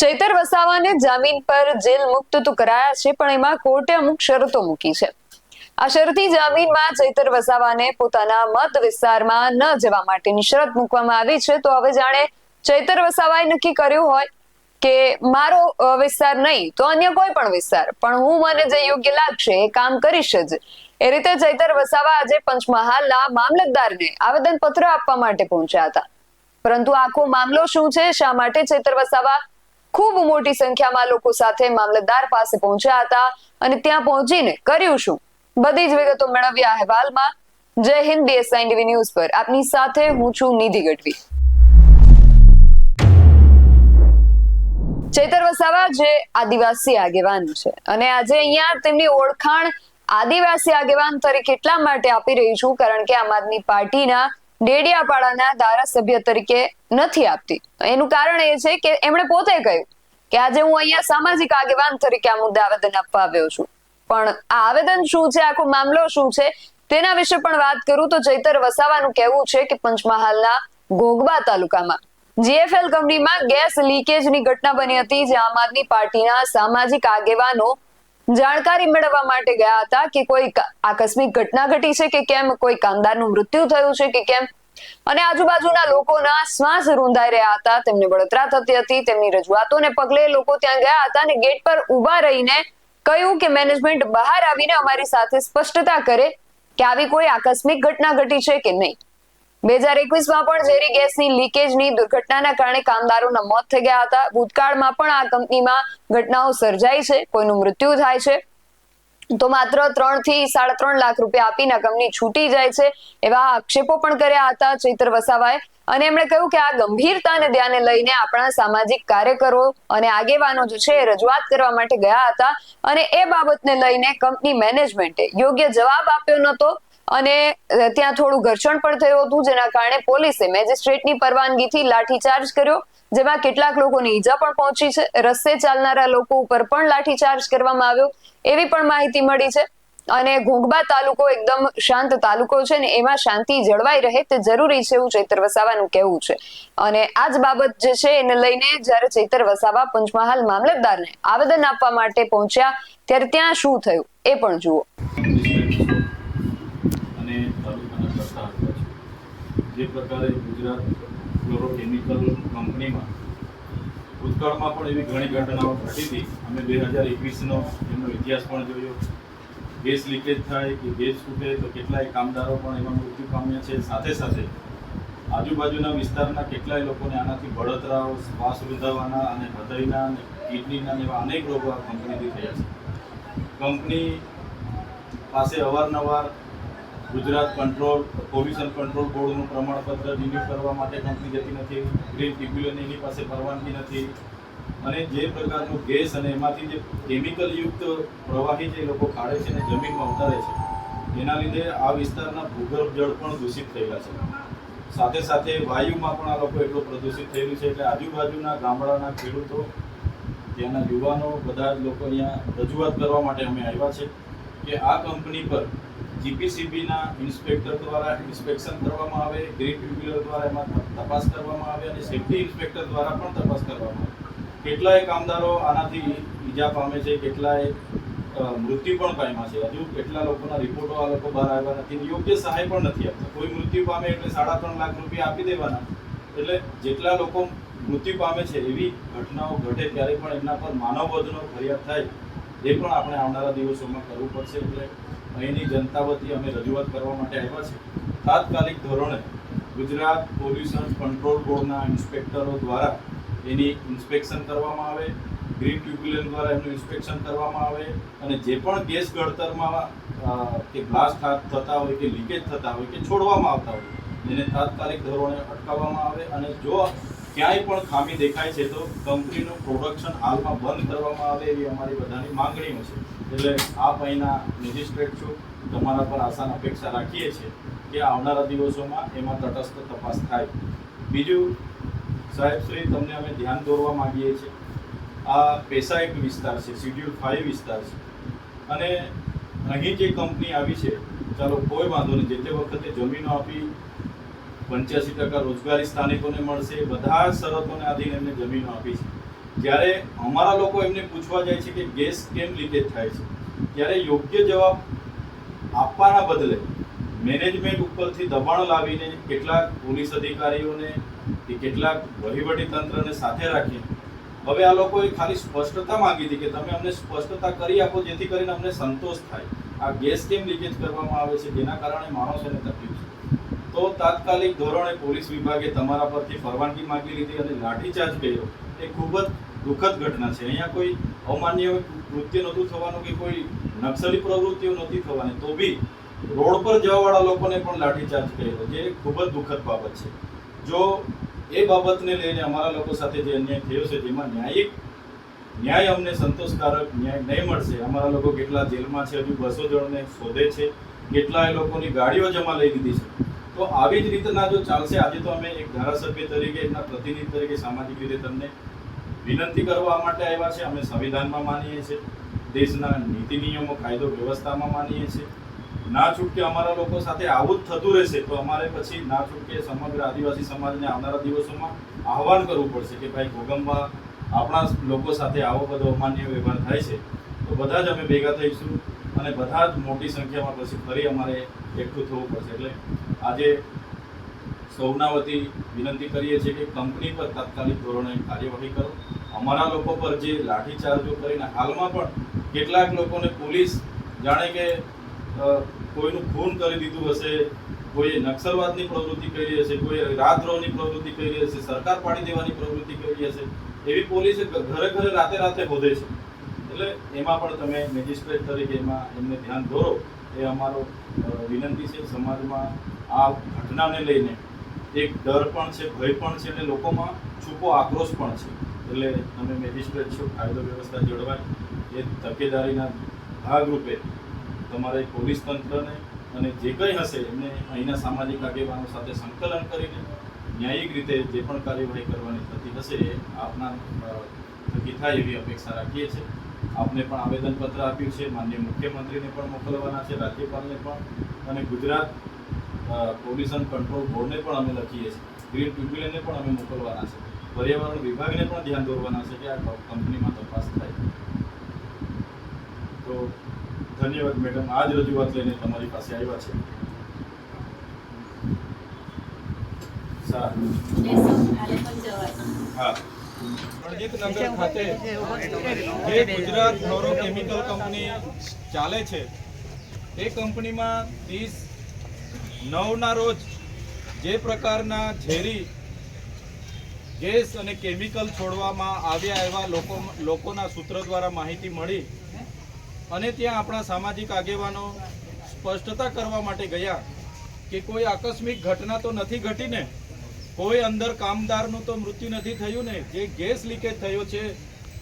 ચૈતર વસાવાને જામીન પર જેલ મુક્ત તો કરાયા છે, પણ એમાં કોર્ટે અમુક શરતો મૂકી છે. આ શરતી જામીનમાં ચૈતર વસાવાને પોતાના મત વિસ્તારમાં ન જવા માટેની શરત મૂકવામાં આવી છે. તો હવે જાણે ચૈતર વસાવાએ નક્કી કર્યું હોય કે મારો વિસ્તાર નહીં, તો અન્ય કોઈ પણ વિસ્તાર. પણ હું મને જે યોગ્ય લાગશે એ કામ કરીશ જ. એ રીતે ચૈતર વસાવા આજે પંચમહાલના મામલતદારને આવેદન પત્ર આપવા માટે પહોંચ્યા હતા. પરંતુ આખો મામલો શું છે, શા માટે ચૈતર વસાવા ખૂબ મોટી સંખ્યામાં લોકો સાથે મામલતદાર પાસે પહોંચ્યા હતા અને ત્યાં પહોંચીને કર્યું શું? બધી જ વિગતો મેળવ્યા અહેવાલમાં. જય હિન્દ બીએસઆઈ ટીવી ન્યૂઝ પર. આપની સાથે હું છું નિધિ ગઢવી. ચેતર વસાવા જે આદિવાસી આગેવાન છે અને આજે અહીંયા તેમની ઓળખાણ આદિવાસી આગેવાન તરીકે એટલા માટે આપી રહી છું કારણ કે આમ આદમી પાર્ટીના ડેડિયાપાડાના ધારાસભ્ય તરીકે નથી આપતી. એનું કારણ એ છે કે એમણે પોતે કહ્યું કે આજે હું અહીંયા સામાજિક આગેવાન તરીકે આ મુદ્દે આવેદન આપવા આવ્યો છું. પણ આ આવેદન શું છે? આખો મામલો શું છે? તેના વિશે પણ વાત કરું તો ચૈતર વસાવાનું કહેવું છે કે પંચમહાલના ઘોઘબા તાલુકામાં. જીએફએલ કંપનીમાં ગેસ લીકેજની ઘટના બની હતી. જે આમ આદમી પાર્ટીના સામાજિક આગેવાનો જાણકારી મેળવવા માટે ગયા હતા કે કોઈ આકસ્મિક ઘટના ઘટી છે કે કેમ? કોઈ કામદારનું મૃત્યુ થયું છે કે કેમ? અને આજુબાજુના લોકોના શ્વાસ રૂંધાઈ રહ્યા હતા. તેમને બળતરા થતી હતી. તેમની રજૂઆતોને પગલે લોકો ત્યાં ગયા હતા અને ગેટ પર ઊભા રહીને કહ્યું કે મેનેજમેન્ટ બહાર આવીને અમારી સાથે સ્પષ્ટતા કરે કે આવી કોઈ આકસ્મિક ઘટના ઘટી છે કે નહીં. બે હજાર એકવીસમાં પણ ઝેરી ગેસની લીકેજની દુર્ઘટનાના કારણે કામદારોના મોત થઈ ગયા હતા. ભૂતકાળમાં પણ આ કંપનીમાં ઘટનાઓ સર્જાઈ છે. કોઈનું મૃત્યુ થાય છે. તો માત્ર ત્રણથી સાડા ત્રણ લાખ રૂપિયા આપીને કંપની છૂટી જાય છે એવા આક્ષેપો પણ કર્યા હતા ચૈત્ર વસાવાએ. અને એમણે કહ્યું કે આ ગંભીરતાને ધ્યાને લઈને આપણા સામાજિક કાર્યકરો અને આગેવાનો જે છે રજૂઆત કરવા માટે ગયા હતા. અને એ બાબતને લઈને કંપની મેનેજમેન્ટે યોગ્ય જવાબ આપ્યો નતો અને ત્યાં થોડું ઘર્ષણ પણ થયું હતું, જેના કારણે પોલીસે મેજિસ્ટ્રેટની પરવાનગીથી લાઠીચાર્જ કર્યો, જેમાં કેટલાક લોકોની ઈજા પણ પહોંચી છે. રસ્તે ચાલનારા લોકો ઉપર પણ લાઠીચાર્જ કરવામાં આવ્યો. એવી પણ માહિતી મળી છે. અને ઘોંઘબા તાલુકો એકદમ શાંત તાલુકો છે ને એમાં શાંતિ જળવાઈ રહે તે જરૂરી છે એવું ચૈતર વસાવાનું કહેવું છે. અને આ જ બાબત જે છે એને લઈને જ્યારે ચૈતર વસાવા પંચમહાલ મામલતદારને આવેદન આપવા માટે પહોંચ્યા, ત્યારે ત્યાં શું થયું એ પણ જુઓ અને તાલુકાના કરતા હતા છે જે પ્રકારે ગુજરાત ફ્લોરોકેમિકલ કંપનીમાં ભૂતકાળમાં પણ એવી ઘણી ઘટનાઓ ઘટી હતી. અમે બે હજાર એકવીસનો એમનો ઇતિહાસ પણ જોયો. ગેસ લીકેજ થાય કે ગેસ ફૂટે તો કેટલાય કામદારો પણ એમાં મૃત્યુ પામ્યા છે. સાથે સાથે આજુબાજુના વિસ્તારના કેટલાય લોકોને આનાથી બળતરાઓ, શ્વાસ રૂંધાવાના અને હૃદયના અને કિડનીના એવા અનેક રોગો આ કંપનીથી થયા છે. કંપની પાસે અવારનવાર ગુજરાત કંટ્રોલ પોલ્યુશન કંટ્રોલ બોર્ડનું પ્રમાણપત્ર રિન્યુ કરવા માટે કંપની જતી નથી ગ્રીન ટ્રિબ્યુનલ એની પાસે પરવાનગી નથી. અને જે પ્રકારનું ગેસ અને એમાંથી જે કેમિકલયુક્ત પ્રવાહી જે લોકો કાઢે છે અને જમીનમાં ઉતારે છે, એના લીધે આ વિસ્તારના ભૂગર્ભ જળ પણ દૂષિત થયેલા છે. સાથે સાથે વાયુમાં પણ આ લોકો એટલું પ્રદૂષિત થયેલું છે એટલે આજુબાજુના ગામડાના ખેડૂતો, ત્યાંના યુવાનો, બધા જ લોકો અહીંયા રજૂઆત કરવા માટે અમે આવ્યા છે કે આ કંપની પર જીપીસીબીના ઇન્સ્પેક્ટર દ્વારા ઇન્સ્પેક્શન કરવામાં આવે ગ્રીન ટ્રિબ્યુનલ દ્વારા એમાં તપાસ કરવામાં આવે અને સેફ્ટી ઇન્સ્પેક્ટર દ્વારા પણ તપાસ કરવામાં આવે. કેટલાય કામદારો આનાથી ઈજા પામે છે, કેટલાય મૃત્યુ પણ પામ્યા છે. હજુ કેટલા લોકોના રિપોર્ટો આ લોકો બહાર આવ્યા નથી યોગ્ય સહાય પણ નથી આપતા. કોઈ મૃત્યુ પામે એટલે સાડા ત્રણ લાખ રૂપિયા આપી દેવાના. એટલે જેટલા લોકો મૃત્યુ પામે છે, એવી ઘટનાઓ ઘટે ત્યારે પણ એમના પર માનવવધનો ફરિયાદ થાય. એ પણ આપણે આવનારા દિવસોમાં કરવું પડશે. એટલે અહીંની જનતા વતી અમે રજૂઆત કરવા માટે આવ્યા છે. તાત્કાલિક ધોરણે ગુજરાત પોલ્યુશન કંટ્રોલ બોર્ડના ઇન્સ્પેક્ટરો દ્વારા એની ઇન્સ્પેક્શન કરવામાં આવે, ગ્રીન ટ્યુબ્યુલન દ્વારા એમનું ઇન્સ્પેક્શન કરવામાં આવે અને જે પણ ગેસ ગળતરમાં કે બ્લાસ્ટ થતા હોય કે લીકેજ થતા હોય કે છોડવામાં આવતા હોય, એને તાત્કાલિક ધોરણે અટકાવવામાં આવે અને જો ક્યાંય પણ ખામી દેખાય છે તો કંપનીનું પ્રોડક્શન હાલમાં બંધ કરવામાં આવે એવી અમારી બધાની માંગણીઓ છે. એટલે આપ અહીંના મેજિસ્ટ્રેટ છો, તમારા પર આશાન અપેક્ષા રાખીએ છીએ કે આવનારા દિવસોમાં એમાં તટસ્થ તપાસ થાય. બીજું, સાહેબ શ્રી, તમને અમે ધ્યાન દોરવા માંગીએ છીએ. આ પેસા એક વિસ્તાર છે, શિડ્યુલ ફાઇવ વિસ્તાર છે. અને અહીં જે કંપની આવી છે, ચાલો કોઈ વાંધો નહીં, જે તે વખતે જમીનો આપી પંચ્યાસી ટકા રોજગારી સ્થાનિકોને મળશે, બધા શરતોને આધીન એમને જમીનો આપી છે. જ્યારે અમારા લોકો એમને પૂછવા જાય છે કે ગેસ કેમ લીકેજ થાય છે, ત્યારે યોગ્ય જવાબ આપવાના બદલે મેનેજમેન્ટ ઉપરથી દબાણ લાવીને કેટલાક પોલીસ અધિકારીઓને કે કેટલાક વહીવટી તંત્રને સાથે રાખી હવે આ લોકોએ ખાલી સ્પષ્ટતા માંગી હતી કે તમે અમને સ્પષ્ટતા કરી આપો, જેથી કરીને અમને સંતોષ થાય. આ ગેસ કેમ લીકેજ કરવામાં આવે છે, જેના કારણે માણસોને તકલીફ છે. તો તાત્કાલિક ધોરણે પોલીસ વિભાગે તમારા પરથી પરવાનગી માંગી લીધી અને લાઠીચાર્જ કર્યો. એ ખૂબ જ દુઃખદ ઘટના છે. અહીંયા કોઈ અમાન્ય કૃત્ય નહોતું થવાનું કે કોઈ નક્સલી પ્રવૃત્તિઓ નહોતી થવાની. તો બી રોડ પર જવાવાળા લોકોને પણ લાઠીચાર્જ કર્યો જે ખૂબ જ દુઃખદ બાબત છે. જો એ બાબતને લઈને અમારા લોકો સાથે જે અન્યાય થયો છે, જેમાં ન્યાયિક ન્યાય અમને સંતોષકારક ન્યાય નહીં મળશે. અમારા લોકો કેટલા જેલમાં છે, હજુ બસો જણને શોધે છે. કેટલા એ લોકોની ગાડીઓ જમા લઈ લીધી છે. તો આવી જ રીતના જો ચાલશે, આજે તો અમે એક ધારાસભ્ય તરીકે, એમના પ્રતિનિધિ તરીકે સામાજિક રીતે તમને વિનંતી કરવા માટે આવ્યા છે. અમે સંવિધાનમાં માનીએ છીએ. દેશના નીતિ નિયમો, કાયદો, વ્યવસ્થામાં માનીએ છીએ. ના છૂટકે અમારા લોકો સાથે આવું જ થતું રહેશે, તો અમારે પછી ના છૂટકે સમગ્ર આદિવાસી સમાજને આવનારા દિવસોમાં આહવાન કરવું પડશે કે ભાઈ ભૂગંબમાં આપણા લોકો સાથે આવો બધો અમાન્ય વ્યવહાર થાય છે. તો બધા જ અમે ભેગા થઈશું. અને બધા જ મોટી સંખ્યામાં પછી ફરી અમારે એકઠું થવું પડશે. એટલે આજે સૌના વતી વિનંતી કરીએ છીએ કે કંપની પર તાત્કાલિક ધોરણે કાર્યવાહી કરો. અમારા લોકો પર જે લાઠીચાર્જો કરીને હાલમાં પણ કેટલાક લોકોને પોલીસ જાણે કે કોઈનું ખૂન કરી દીધું હશે, કોઈએ નક્સલવાદની પ્રવૃત્તિ કરી હશે કોઈ રાતદ્રોહની પ્રવૃત્તિ કરી હશે, સરકાર પાડી દેવાની પ્રવૃત્તિ કરી હશે, એવી પોલીસે ઘરે ઘરે રાતે રાતે હોદે છે. એટલે એમાં પણ તમે મેજિસ્ટ્રેટ તરીકે એમાં એમને ધ્યાન દોરો એ અમારો વિનંતી છે સમાજમાં આ ઘટનાને લઈને. એક ડર પણ છે, ભય પણ છે અને લોકોમાં છૂપો આક્રોશ પણ છે. એટલે તમે મેજિસ્ટ્રેટ છો, કાયદો વ્યવસ્થા જળવાય. એ તકેદારીના ભાગરૂપે તમારે પોલીસ તંત્રને અને જે કંઈ હશે એમને અહીંના સામાજિક આગેવાનો સાથે સંકલન કરીને ન્યાયિક રીતે જે પણ કાર્યવાહી કરવાની થતી હશે એ આપના થકી થાય એવી અપેક્ષા રાખીએ છીએ. આપને પણ આવેદનપત્ર આપ્યું છે. માનનીય મુખ્યમંત્રીને પણ મોકલવાના છે રાજ્યપાલને પણ અને ગુજરાત પોલ્યુશન કંટ્રોલ બોર્ડને પણ અમે લખીએ છીએ. ગ્રીન ટ્રિબ્યુનલને પણ અમે મોકલવાના છે. પર્યાવરણ વિભાગને પણ ધ્યાન દોરવાના છે કે આ કંપનીમાં તપાસ થાય. તો ધન્યવાદ મેડમ. આ જ રજૂઆત લઈને તમારી પાસે આવ્યા છે. સારું. હા. ચાલે છે, એ કંપનીમાં ત્રીસ નવના રોજ જે પ્રકારના ઝેરી ગેસ અને કેમિકલ છોડવામાં આવ્યા એવા લોકો, લોકોના સૂત્ર દ્વારા માહિતી મળી અને ત્યાં આપણા સામાજિક આગેવાનો સ્પષ્ટતા કરવા માટે ગયા કે કોઈ આકસ્મિક ઘટના તો નથી ઘટીને કોઈ અંદર કામદારનું તો મૃત્યુ નથી થયું ને, જે ગેસ લીકેજ થયો છે,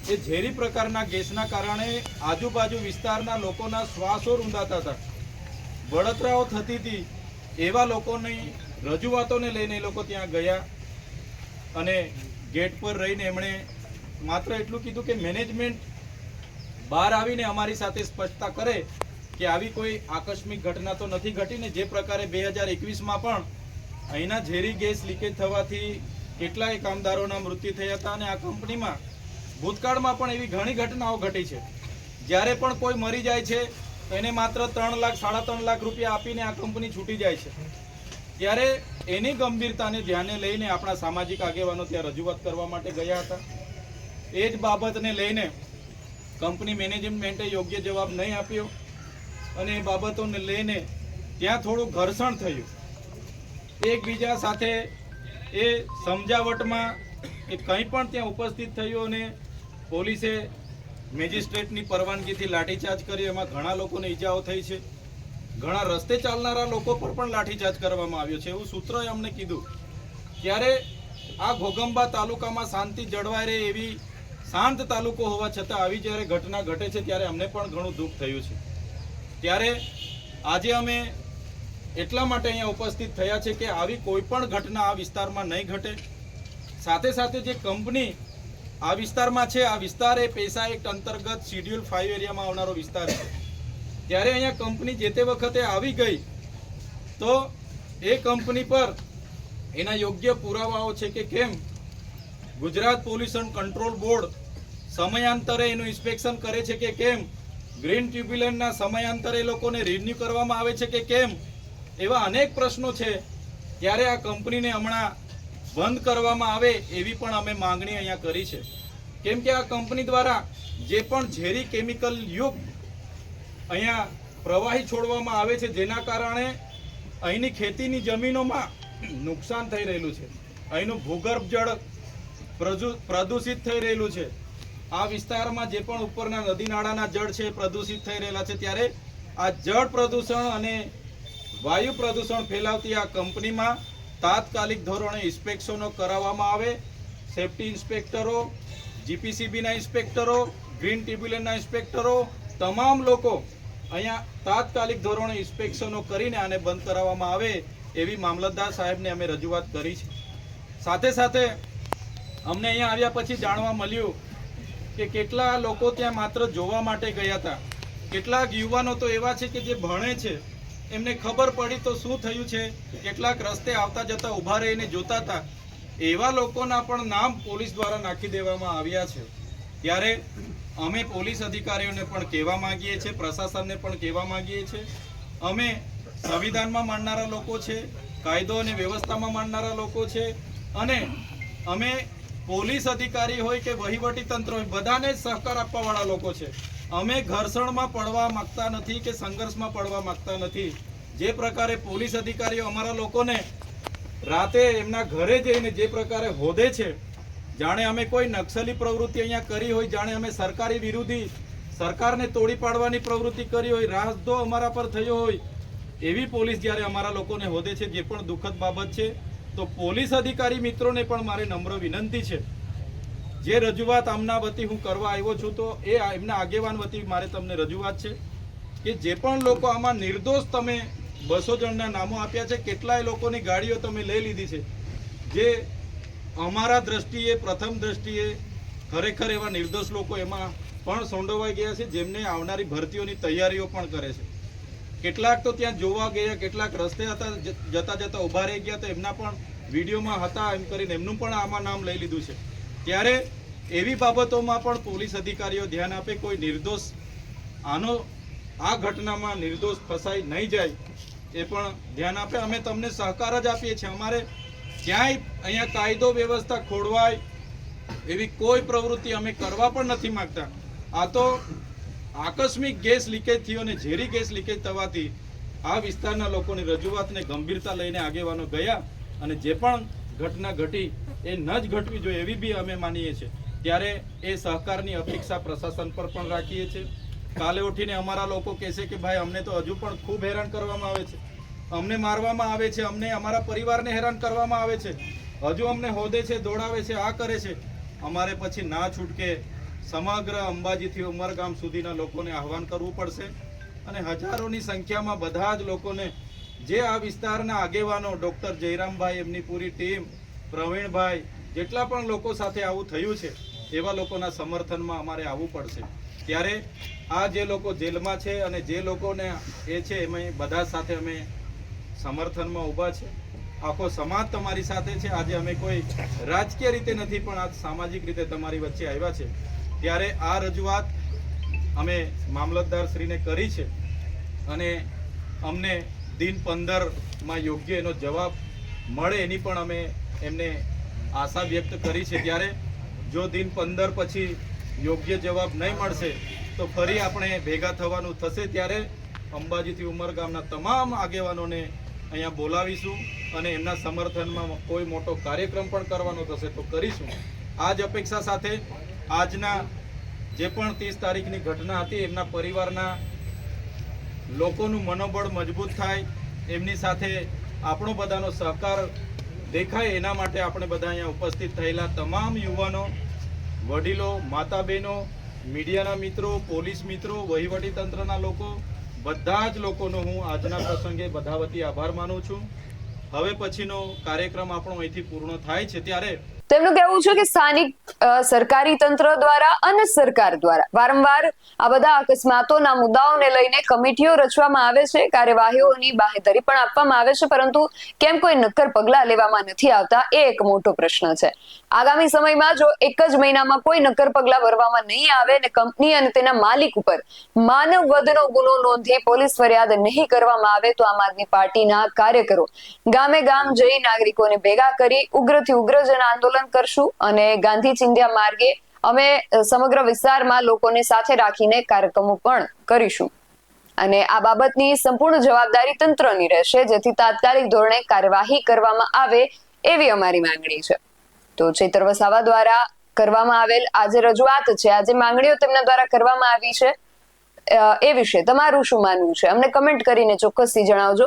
એ ઝેરી પ્રકારના ગેસના કારણે આજુબાજુ વિસ્તારના લોકોના શ્વાસો રૂંધાતા હતા. બળતરાઓ થતી હતી, એવા લોકોની રજૂઆતોને લઈને એ લોકો ત્યાં ગયા અને ગેટ પર રહીને એમણે માત્ર એટલું કીધું કે મેનેજમેન્ટ બહાર આવીને અમારી સાથે સ્પષ્ટતા કરે કે આવી કોઈ આકસ્મિક ઘટના તો નથી ઘટીને જે પ્રકારે બે હજાર એકવીસમાં પણ અહીંના ઝેરી ગેસ લીકેજ થવાથી કેટલાય કામદારોના મૃત્યુ થયા હતા અને આ કંપનીમાં ભૂતકાળમાં પણ એવી ઘણી ઘટનાઓ ઘટી છે. જ્યારે પણ કોઈ મરી જાય છે એને માત્ર ત્રણ લાખ, સાડા ત્રણ લાખ રૂપિયા આપીને આ કંપની છૂટી જાય છે. ત્યારે એની ગંભીરતાને ધ્યાને લઈને આપણા સામાજિક આગેવાનો ત્યાં રજૂઆત કરવા માટે ગયા હતા. એ જ બાબતને લઈને કંપની મેનેજમેન્ટે યોગ્ય જવાબ નહીં આપ્યો અને એ બાબતોને લઈને ત્યાં થોડું ઘર્ષણ થયું. એકબીજા સાથે એ સમજાવટમાં એ કંઈ પણ ત્યાં ઉપસ્થિત થયું અને પોલીસે મેજિસ્ટ્રેટની પરવાનગીથી લાઠીચાર્જ કર્યો એમાં ઘણા લોકોને ઈજાઓ થઈ છે. ઘણા રસ્તે ચાલનારા લોકો પર પણ લાઠીચાર્જ કરવામાં આવ્યો છે. એવું સૂત્રોએ અમને કીધું. ત્યારે આ ઘોગંબા તાલુકામાં શાંતિ જળવાઈ રહે એવી શાંત તાલુકો હોવા છતાં આવી જ્યારે ઘટના ઘટે છે, ત્યારે અમને પણ ઘણું દુઃખ થયું છે. ત્યારે આજે અમે એટલા માટે અહીંયા ઉપસ્થિત થયા છે કે આવી કોઈ પણ ઘટના આ વિસ્તારમાં નહીં ઘટે. સાથે સાથે જે કંપની આ વિસ્તારમાં છે, આ વિસ્તાર એ પૈસા એક્ટ અંતર્ગત શિડ્યુલ ફાઇવ એરિયામાં આવનારો વિસ્તાર છે. ત્યારે અહીંયા કંપની જે તે વખતે આવી ગઈ, તો એ કંપની પર એના યોગ્ય પુરાવાઓ છે કે કેમ? ગુજરાત પોલ્યુશન કંટ્રોલ બોર્ડ સમયાંતરે એનું ઇન્સ્પેક્શન કરે છે કે કેમ? ગ્રીન ટ્યુબ્યુલન્ટના સમયાંતરે લોકોને રિન્યુ કરવામાં આવે છે કે કેમ? એવા અનેક પ્રશ્નો છે. ત્યારે આ કંપનીને હમણાં બંધ કરવામાં આવે એવી પણ અમે માંગણી અહીંયા કરી છે. કેમ કે આ કંપની દ્વારા જે પણ ઝેરી કેમિકલ યુક્ત અહીંયા પ્રવાહી છોડવામાં આવે છે, જેના કારણે અહીંની ખેતીની જમીનોમાં નુકસાન થઈ રહેલું છે. અહીંનું ભૂગર્ભ જળ પ્રદૂષિત થઈ રહેલું છે. આ વિસ્તારમાં જે પણ ઉપરના નદી નાળાના જળ છે પ્રદૂષિત થઈ રહેલા છે. ત્યારે આ જળ પ્રદૂષણ અને વાયુ પ્રદૂષણ ફેલાવતી આ કંપનીમાં તાત્કાલિક ધોરણે ઇન્સ્પેક્શનો કરાવવામાં આવે. સેફટી ઇન્સ્પેક્ટરો, જીપીસીબીના ઇન્સ્પેક્ટરો, ગ્રીન ટ્રિબ્યુનલના ઇન્સ્પેક્ટરો, તમામ લોકો અહીંયા તાત્કાલિક ધોરણે ઇન્સ્પેક્શનો કરીને આને બંધ કરાવવામાં આવે એવી મામલતદાર સાહેબને અમે રજૂઆત કરી છે. સાથે સાથે અમને અહીંયા આવ્યા પછી જાણવા મળ્યું કે કેટલા લોકો ત્યાં માત્ર જોવા માટે ગયા હતા. કેટલાક યુવાનો તો એવા છે કે જે ભણે છે. એમને ખબર પડી તો શું થયું છે? કેટલાક રસ્તે આવતા જતા ઊભા રહીને જોતા હતા. એવા લોકોના પણ નામ પોલીસ દ્વારા નાખી દેવામાં આવ્યા છે. ત્યારે અમે પોલીસ અધિકારીઓને પણ કહેવા માંગીએ છીએ, પ્રશાસનને પણ કહેવા માંગીએ છીએ. અમે સંવિધાનમાં માનનારા લોકો છે, કાયદો અને વ્યવસ્થામાં માનનારા લોકો છે અને અમે પોલીસ અધિકારી હોય કે વહીવટી તંત્ર હોય, બધાને જ સહકાર આપવાવાળા લોકો છે. અમે ઘર્ષણમાં પડવા માંગતા નથી કે સંઘર્ષમાં પડવા માંગતા નથી. જે પ્રકારે પોલીસ અધિકારીઓ અમારા લોકોને રાતે એમના ઘરે જઈને જે પ્રકારે હોદે છે, જાણે અમે કોઈ નક્સલી પ્રવૃત્તિ અહીંયા કરી હોય, જાણે અમે સરકારી વિરોધી સરકારને તોડી પાડવાની પ્રવૃત્તિ કરી હોય રાહદો અમારા પર થયો હોય, એવી પોલીસ જ્યારે અમારા લોકોને હોદે છે, જે પણ દુઃખદ બાબત છે, તો પોલીસ અધિકારી મિત્રોને પણ મારે નમ્ર વિનંતી છે. જે રજૂઆત આમના વતી હું કરવા આવ્યો છું, તો એ એમના આગેવાન વતી મારે તમને રજૂઆત છે કે જે પણ લોકો આમાં નિર્દોષ તમે બસો જણના નામો આપ્યા છે, કેટલાય લોકોની ગાડીઓ તમે લઈ લીધી છે. જે અમારા દ્રષ્ટિએ, પ્રથમ દ્રષ્ટિએ ખરેખર એવા નિર્દોષ લોકો એમાં પણ સંડોવાઈ ગયા છે, જેમને આવનારી ભરતીઓની તૈયારીઓ પણ કરે છે. કેટલાક તો ત્યાં જોવા ગયા, કેટલાક રસ્તે હતા જતા જતા ઊભા રહી ગયા, તો એમના પણ વિડીયોમાં હતા એમ કરીને એમનું પણ આમાં નામ લઈ લીધું છે. ત્યારે એવી બાબતોમાં પણ પોલીસ અધિકારીઓ ધ્યાન આપે, કોઈ નિર્દોષ આનો, આ ઘટનામાં નિર્દોષ ફસાઈ નહીં જાય એ પણ ધ્યાન આપે. અમે તમને સહકાર જ આપીએ છીએ. અમારે ક્યાંય અહીંયા કાયદો વ્યવસ્થા ખોડવાય એવી કોઈ પ્રવૃત્તિ અમે કરવા પણ નથી માંગતા. આ તો આકસ્મિક ગેસ લીકેજ થયો અને ઝેરી ગેસ લીકેજ થવાથી આ વિસ્તારના લોકોની રજૂઆતને ગંભીરતા લઈને આગેવાનો ગયા અને જે પણ ઘટના ઘટી એ ન જ ઘટવી જોઈએ એવી બી અમે માનીએ છીએ. ત્યારે એ સહકારની અપેક્ષા પ્રશાસન પર પણ રાખીએ છીએ. કાલે ઉઠીને અમારા લોકો કહેશે કે ભાઈ, અમને તો હજુ પણ ખૂબ હેરાન કરવામાં આવે છે. અમને મારવામાં આવે છે, અમને અમારા પરિવારને હેરાન કરવામાં આવે છે. હજુ અમને હોદે છે, દોડાવે છે, આ કરે છે. અમારે પછી ના છૂટકે સમગ્ર અંબાજીથી ઉમરગામ સુધીના લોકોને આહવાન કરવું પડશે. અને હજારોની સંખ્યામાં બધા જ લોકોને જે આ વિસ્તારના આગેવાનો ડૉક્ટર જયરામભાઈ, એમની પૂરી ટીમ, પ્રવીણભાઈ, જેટલા પણ લોકો સાથે આવું થયું છે, એવા લોકોના સમર્થનમાં અમારે આવવું પડશે. ત્યારે આ જે લોકો જેલમાં છે અને જે લોકોને એ છે, એમાં બધા સાથે અમે સમર્થનમાં ઊભા છે. આખો સમાજ તમારી સાથે છે. આજે અમે કોઈ રાજકીય રીતે નથી, પણ આ સામાજિક રીતે તમારી વચ્ચે આવ્યા છે. ત્યારે આ રજૂઆત અમે મામલતદાર શ્રીને કરી છે અને અમને દિન પંદરમાં યોગ્ય એનો જવાબ મળે એની પણ અમે એમને આશા વ્યક્ત કરી છે. ત્યારે જો દિન પંદર પછી યોગ્ય જવાબ નહીં મળશે, તો ફરી આપણે ભેગા થવાનું થશે. ત્યારે અંબાજીથી ઉમરગામના તમામ આગેવાનોને અહીંયા બોલાવીશું અને એમના સમર્થનમાં કોઈ મોટો કાર્યક્રમ પણ કરવાનો થશે તો કરીશું. આ જ અપેક્ષા સાથે આજના જે પણ ત્રીસ તારીખની ઘટના હતી, એમના પરિવારના લોકોનું મનોબળ મજબૂત થાય, એમની સાથે આપણો બધાનો સહકાર દેખાય, એના માટે આપણે બધા અહીંયા ઉપસ્થિત થયેલા તમામ યુવાનો, વડીલો માતા બહેનો મીડિયાના મિત્રો, પોલીસ મિત્રો, વહીવટી તંત્રના લોકો, બધા જ લોકોનો હું આજના પ્રસંગે બધા આભાર માનું છું. હવે પછીનો કાર્યક્રમ આપણો અહીંથી પૂર્ણ થાય છે ત્યારે તેમનું કહેવું છે કે સ્થાનિક સરકારી તંત્ર દ્વારા અને સરકાર દ્વારા વારંવાર આ બધા અકસ્માતોના મુદ્દાઓને લઈને કમિટીઓ રચવામાં આવે છે, કાર્યવાહીઓની બાહેધરી પણ આપવામાં આવે છે, પરંતુ કેમ કોઈ નક્કર પગલાં લેવામાં નથી આવતા એ એક મોટો પ્રશ્ન છે. આગામી સમયમાં જો એક જ મહિનામાં કોઈ નક્કર પગલાં ભરવામાં નહીં આવે અને કંપની અને તેના માલિક ઉપર માનવ વધનો ગુનો નોંધી પોલીસ ફરિયાદ નહીં કરવામાં આવે તો આમ આદમી પાર્ટીના કાર્યકરો ગામે ગામ જઈ નાગરિકોને ભેગા કરી ઉગ્રથી ઉગ્ર જન આંદોલન કરશું અને ગાંધી ચિંધ્યા માર્ગે અમે સમગ્ર વિસ્તારમાં લોકોને સાથે રાખીને કાર્યક્રમો પણ કરીશું. અને આ બાબતની સંપૂર્ણ જવાબદારી તંત્રની રહેશે, જેથી તાત્કાલિક ધોરણે કાર્યવાહી કરવામાં આવે એવી અમારી માંગણી છે. તો ચેતર વસાવા દ્વારા કરવામાં આવેલ આજે રજૂઆત છે, આજે માંગણીઓ તેમના દ્વારા કરવામાં આવી છે. એ વિશે તમારું શું માનવું છે? અમને કમેન્ટ કરીને ચોક્કસથી જણાવજો.